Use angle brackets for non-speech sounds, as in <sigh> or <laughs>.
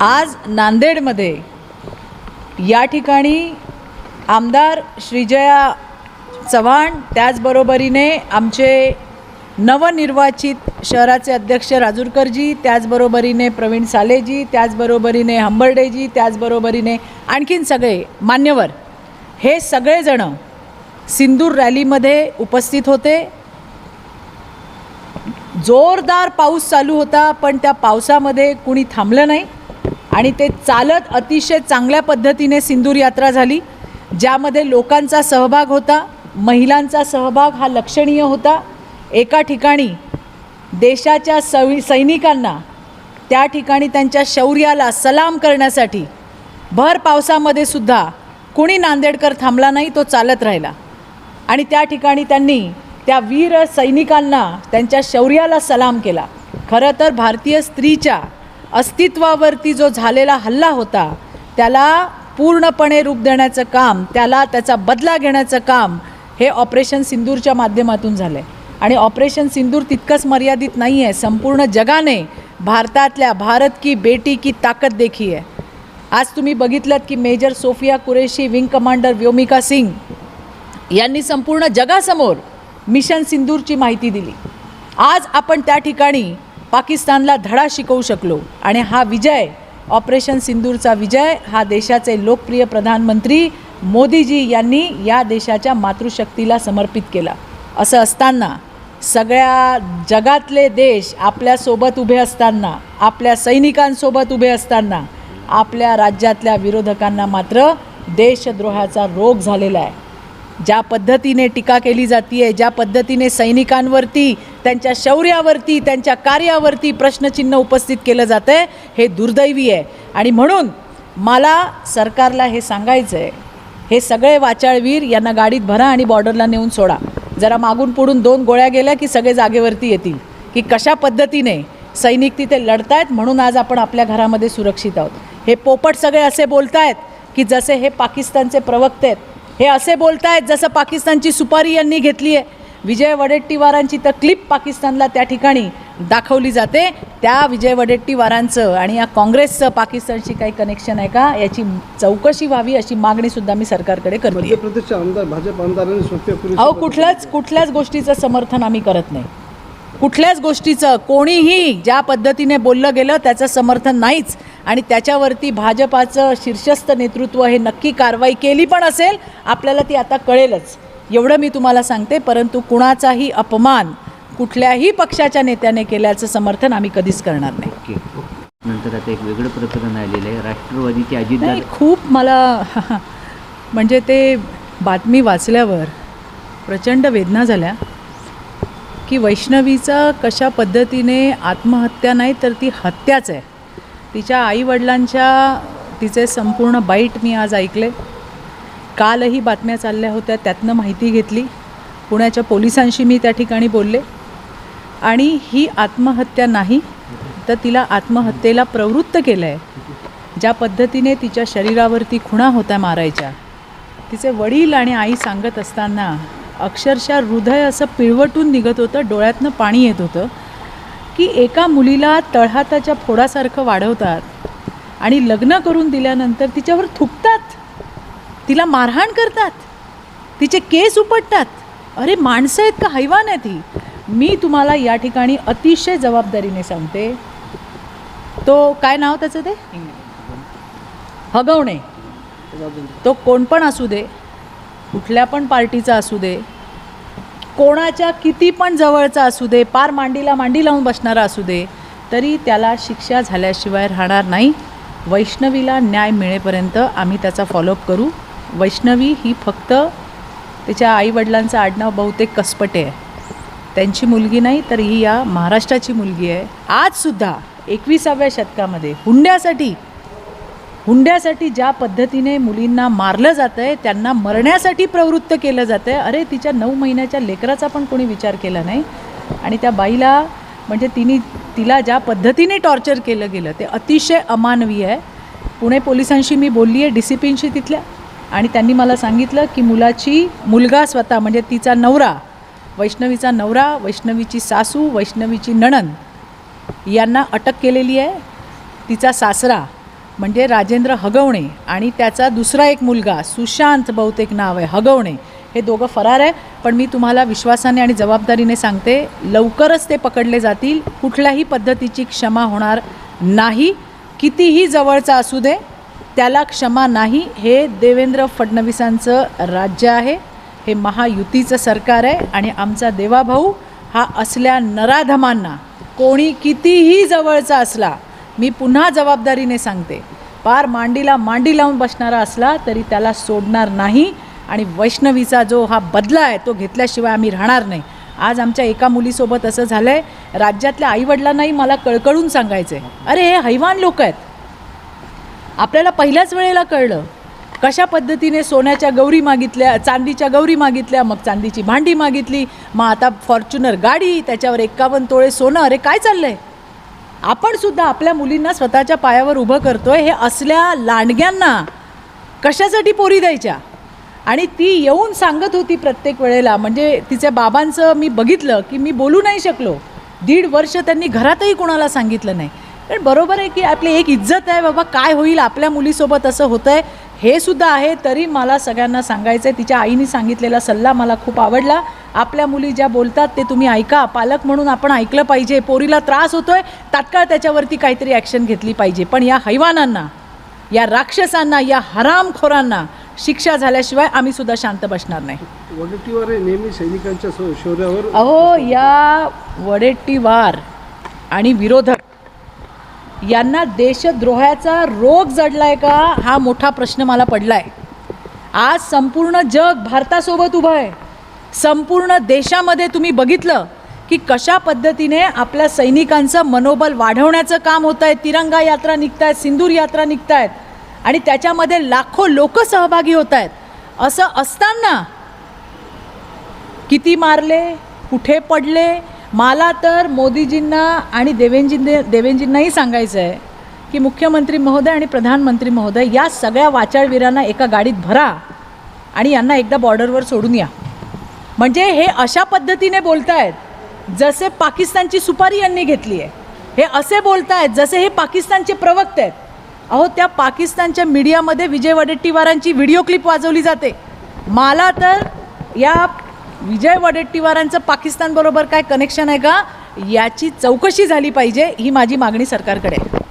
आज नांदेडमध्ये या ठिकाणी आमदार श्रीजया चव्हाण त्याचबरोबरीने आमचे नवनिर्वाचित शहराचे अध्यक्ष राजूरकरजी त्याचबरोबरीने प्रवीण सालेजी त्याचबरोबरीने हंबर्डेजी त्याचबरोबरीने आणखीन सगळे मान्यवर हे सगळेजणं सिंदूर रॅलीमध्ये उपस्थित होते. जोरदार पाऊस चालू होता पण त्या पावसामध्ये कुणी थांबलं नाही. आणि ते चालत अतिशय चांगल्या पद्धतीने सिंदूर यात्रा झाली ज्यामध्ये लोकांचा सहभाग होता महिलांचा सहभाग हा लक्षणीय होता. एका ठिकाणी देशाच्या सवि सैनिकांना त्या ठिकाणी त्यांच्या शौर्याला सलाम करण्यासाठी भर पावसामध्ये सुद्धा कुणी नांदेडकर थांबला नाही तो चालत राहिला. आणि त्या ठिकाणी त्यांनी त्या वीर सैनिकांना त्यांच्या शौर्याला सलाम केला. खरं तर भारतीय स्त्रीच्या अस्तित्वावरती जो झालेला हल्ला होता त्याला पूर्णपणे रूप देण्याचं काम त्याला त्याचा बदला घेण्याचं काम हे ऑपरेशन सिंदूरच्या माध्यमातून झालं आहे आणि ऑपरेशन सिंदूर तितकंच मर्यादित नाही आहे संपूर्ण जगाने भारतातल्या भारत की बेटी की ताकद देखी आहे. आज तुम्ही बघितलं की major Sofiya Qureshi wing commander Vyomika Singh यांनी संपूर्ण जगासमोर मिशन सिंदूरची माहिती दिली. आज आपण त्या ठिकाणी पाकिस्तानला धडा शिकवू शकलो. आणि हा विजय ऑपरेशन सिंदूरचा विजय हा देशाचे लोकप्रिय प्रधानमंत्री मोदीजी यांनी या देशाच्या मातृशक्तीला समर्पित केला. असं असताना सगळ्या जगातले देश आपल्यासोबत उभे असताना आपल्या सैनिकांसोबत उभे असताना आपल्या राज्यातल्या विरोधकांना मात्र देशद्रोहाचा रोग झालेला आहे. ज्या पद्धतीने टीका केली जाते ज्या पद्धतीने सैनिकांवरती त्यांच्या शौर्यावरती त्यांच्या कार्यावरती प्रश्नचिन्ह उपस्थित केलं जातं आहे हे दुर्दैवी आहे. आणि म्हणून मला सरकारला हे सांगायचं आहे हे सगळे वाचाळवीर यांना गाडीत भरा आणि बॉर्डरला नेऊन सोडा. जरा मागून पुढून दोन गोळ्या गेल्या की सगळे जागेवरती येतील. की कशा पद्धतीने सैनिक तिथे लढतायत म्हणून आज आपण आपल्या घरामध्ये सुरक्षित आहोत. हे पोपट सगळे असे बोलतायत की जसे हे पाकिस्तानचे प्रवक्ते आहेत हे असे बोलतायत जसं पाकिस्तानची सुपारी यांनी घेतली आहे. विजय वडेट्टीवारांची तर क्लिप पाकिस्तानला त्या ठिकाणी दाखवली जाते. त्या विजय वडेट्टीवारांचं आणि या काँग्रेसचं पाकिस्तानशी काही कनेक्शन आहे का? याची चौकशी व्हावी अशी मागणीसुद्धा मी सरकारकडे करते. अहो कुठल्याच कुठल्याच गोष्टीचं समर्थन आम्ही करत नाही. कुठल्याच गोष्टीचं कोणीही ज्या पद्धतीने बोललं गेलं त्याचं समर्थन नाहीच. आणि त्याच्यावरती भाजपाचं शीर्षस्थ नेतृत्व हे नक्की कारवाई केली पण असेल आपल्याला ती आता कळेलच. एवढं मी तुम्हाला सांगते परंतु कुणाचाही अपमान कुठल्याही पक्षाच्या नेत्याने केल्याचं समर्थन आम्ही कधीच करणार नाही. नंतर आता एक वेगळं प्रकरण आलेलं आहे राष्ट्रवादीचे अजितदादा खूप मला <laughs> म्हणजे ते बातमी वाचल्यावर प्रचंड वेदना झाल्या. की वैष्णवीचा कशा पद्धतीने आत्महत्या नाही तर ती हत्याच आहे. तिच्या आईवडिलांच्या तिचे संपूर्ण बाईट मी आज ऐकले. कालही बातम्या चालल्या होत्या त्यातनं माहिती घेतली. पुण्याच्या पोलिसांशी मी त्या ठिकाणी बोलले. आणि ही आत्महत्या नाही तर तिला आत्महत्येला प्रवृत्त केलं आहे ज्या पद्धतीने तिच्या शरीरावरती खुणा होत्या मारायच्या. तिचे वडील आणि आई सांगत असताना अक्षरशः हृदय असं पिळवटून निघत होतं डोळ्यातनं पाणी येत होतं की एका मुलीला तळहाताच्या फोडासारखं वाढवतात आणि लग्न करून दिल्यानंतर तिच्यावर थुकतात. तिला मारहाण करतात. तिचे केस उपटतात. अरे माणसं आहेत का? हैवान आहेत ही मी तुम्हाला या ठिकाणी अतिशय जबाबदारीने सांगते. तो काय नाव त्याचं ते? हगवणे. तो कोण पण असू दे. कुठल्या पण पार्टीचा असू दे कोणाच्या किती पण जवळचा असू दे पार मांडीला मांडी लावून बसणारा असू दे तरी त्याला शिक्षा झाल्याशिवाय राहणार नाही. वैष्णवीला न्याय मिळेपर्यंत आम्ही त्याचा फॉलोअप करू. वैष्णवी ही फक्त तिच्या आईवडिलांचं आडनाव बहुतेक कसपटे आहे. त्यांची मुलगी नाही तर ही या महाराष्ट्राची मुलगी आहे. आजसुद्धा एकविसाव्या शतकामध्ये हुंड्यासाठी हुंड्यासाठी ज्या पद्धतीने मुलींना मारलं जातं आहे त्यांना मरण्यासाठी प्रवृत्त केलं जातं आहे अरे तिच्या नऊ महिन्याच्या लेकराचा पण कोणी विचार केला नाही. आणि त्या बाईला म्हणजे तिने तिला ज्या पद्धतीने टॉर्चर केलं गेलं ते अतिशय अमानवीय आहे. पुणे पोलिसांशी मी बोलली आहे डी सी पींशी तिथल्या. आणि त्यांनी मला सांगितलं की मुलाची मुलगा स्वतः म्हणजे तिचा नवरा वैष्णवीचा नवरा वैष्णवीची सासू वैष्णवीची नणन यांना अटक केलेली आहे. तिचा सासरा म्हणजे राजेंद्र हगवणे आणि त्याचा दुसरा एक मुलगा सुशांत बहुतेक नाव आहे हगवणे हे दोघं फरार आहे. पण मी तुम्हाला विश्वासाने आणि जबाबदारीने सांगते लवकरच ते पकडले जातील. कुठल्याही पद्धतीची क्षमा होणार नाही. कितीही जवळचा असू दे त्याला क्षमा नाही. हे देवेंद्र फडणवीसांचं राज्य आहे. हे महायुतीचं सरकार आहे आणि आमचा देवाभाऊ हा असल्या नराधमांना कोणी कितीही जवळचा असला मी पुन्हा जबाबदारीने सांगते. पार मांडीला मांडी लावून बसणारा असला तरी त्याला सोडणार नाही आणि वैष्णवीचा जो हा बदला आहे तो घेतल्याशिवाय आम्ही राहणार नाही. आज आमच्या एका मुलीसोबत असं झालं आहे राज्यातल्या आईवडिलांनाही मला कळकळून सांगायचं आहे अरे हे हैवान लोक आहेत. आपल्याला पहिल्याच वेळेला कळलं. कशा पद्धतीने सोन्याच्या गौरी मागितल्या चांदीच्या गौरी मागितल्या मग चांदीची भांडी मागितली मग आता फॉर्च्युनर गाडी त्याच्यावर एक्कावन्न तोळे सोनं अरे काय चाललं आहे आपण सुद्धा आपल्या मुलींना स्वतःच्या पायावर उभं करतोय हे असल्या लांडग्यांना कशासाठी पोरी द्यायच्या? आणि ती येऊन सांगत होती प्रत्येक वेळेला म्हणजे तिच्या बाबांचं मी बघितलं की मी बोलू नाही शकलो. दीड वर्ष त्यांनी घरातही कोणाला सांगितलं नाही. पण बरोबर आहे की आपली एक इज्जत आहे बाबा काय होईल आपल्या मुलीसोबत असं होतं आहे हे सुद्धा आहे. तरी मला सगळ्यांना सांगायचं आहे तिच्या आईने सांगितलेला सल्ला मला खूप आवडला. आपल्या मुली ज्या बोलतात ते तुम्ही ऐका. पालक म्हणून आपण ऐकलं पाहिजे. पोरीला त्रास होतोय तात्काळ त्याच्यावरती काहीतरी ॲक्शन घेतली पाहिजे. पण या हैवानांना या राक्षसांना या हरामखोरांना शिक्षा झाल्याशिवाय आम्ही सुद्धा शांत बसणार नाही. वगटीवर हे नेहमी सैनिकांच्या शौर्यावर अहो या वडेट्टीवार आणि विरोधक यांना देशद्रोहाचा रोग जडलाय का? हा मोठा प्रश्न मला पडलाय. आज संपूर्ण जग भारतासोबत उभं आहे. संपूर्ण देशामध्ये तुम्ही बघितलं की कशा पद्धतीने आपल्या सैनिकांचं मनोबल वाढवण्याचं काम होत आहे तिरंगा यात्रा निघत आहेत सिंदूर यात्रा निघत आहेत आणि त्याच्यामध्ये लाखो लोक सहभागी होत आहेत असं असताना किती मारले कुठे पडले? मला तर मोदीजींना आणि देवेंजी देवेंजींनाही सांगायचं आहे की मुख्यमंत्री महोदय आणि प्रधानमंत्री महोदय या सगळ्या वाचाळवीरांना एका गाडीत भरा आणि यांना एकदा बॉर्डरवर सोडून या. म्हणजे हे अशा पद्धतीने बोलतायत जसे पाकिस्तानची सुपारी यांनी घेतली आहे. हे असे बोलतायत जसे हे पाकिस्तानचे प्रवक्ते आहेत. अहो त्या पाकिस्तानच्या मीडियामध्ये विजय वडेट्टीवारांची व्हिडिओ क्लिप वाजवली जाते. मला तर या विजय वडेट्टीवारांचं पाकिस्तानबरोबर काय कनेक्शन आहे का? याची चौकशी झाली पाहिजे ही माझी मागणी सरकारकडे आहे.